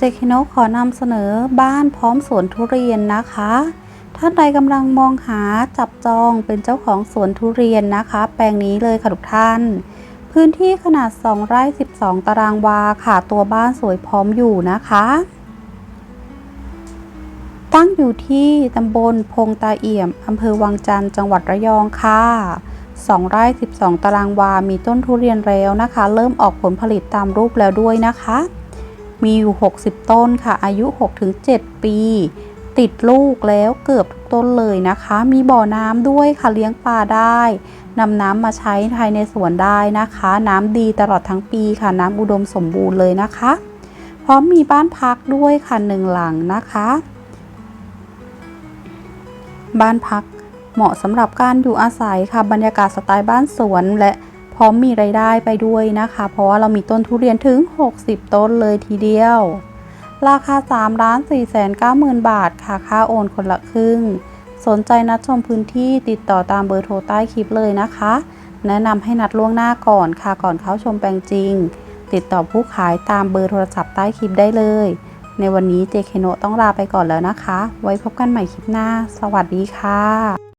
เจคิโนขอนำเสนอบ้านพร้อมสวนทุเรียนนะคะ ท่านใดกำลังมองหาจับจองเป็นเจ้าของสวนทุเรียนนะคะ แปลงนี้เลยค่ะทุกท่าน พื้นที่ขนาด 2 ไร่ 12 ตารางวาค่ะ ตัวบ้านสวยพร้อมอยู่นะคะ ตั้งอยู่ที่ตำบลพงตาเอี่ยมอำเภอวังจันทร์จังหวัดระยองค่ะ2ไร่ 12 ตารางวา มีต้นทุเรียนแล้วนะคะ เริ่มออกผลผลิตตามรูปแล้วด้วยนะคะ มีอยู่ 60 ต้นค่ะ อายุ 6-7 ปี ติดลูกแล้วเกือบทุกต้นเลยนะคะ มีบ่อน้ำด้วยค่ะเลี้ยงปลาได้นำน้ำมาใช้ภายในสวนได้นะคะ น้ำดีตลอดทั้งปีค่ะ น้ำอุดมสมบูรณ์เลยนะคะ พร้อมมีบ้านพักด้วยค่ะหนึ่งหลังนะคะ บ้านพักเหมาะสำหรับการอยู่อาศัยค่ะ บรรยากาศสไตล์บ้านสวนและ พร้อมมีไรายได้ไปด้วยนะคะ เพราะว่าเรามีต้นทุเรียนถึง 60 ต้นเลยทีเดียว ราคา3ล้าน4แสน9หมื่นบาทค่ะค่าโอนคนละครึ่ง สนใจนัดชมพื้นที่ติดต่อตามเบอร์โทรใต้คลิปเลยนะคะ แนะนำให้นัดล่วงหน้าก่อนค่ะก่อนเข้าชมแปลงจริง ติดต่อผู้ขายตามเบอร์โทรศัพท์ใต้คลิปได้เลย ในวันนี้เจเคโนต้องลาไปก่อนแล้วนะคะ ไว้พบกันใหม่คลิปหน้า สวัสดีค่ะ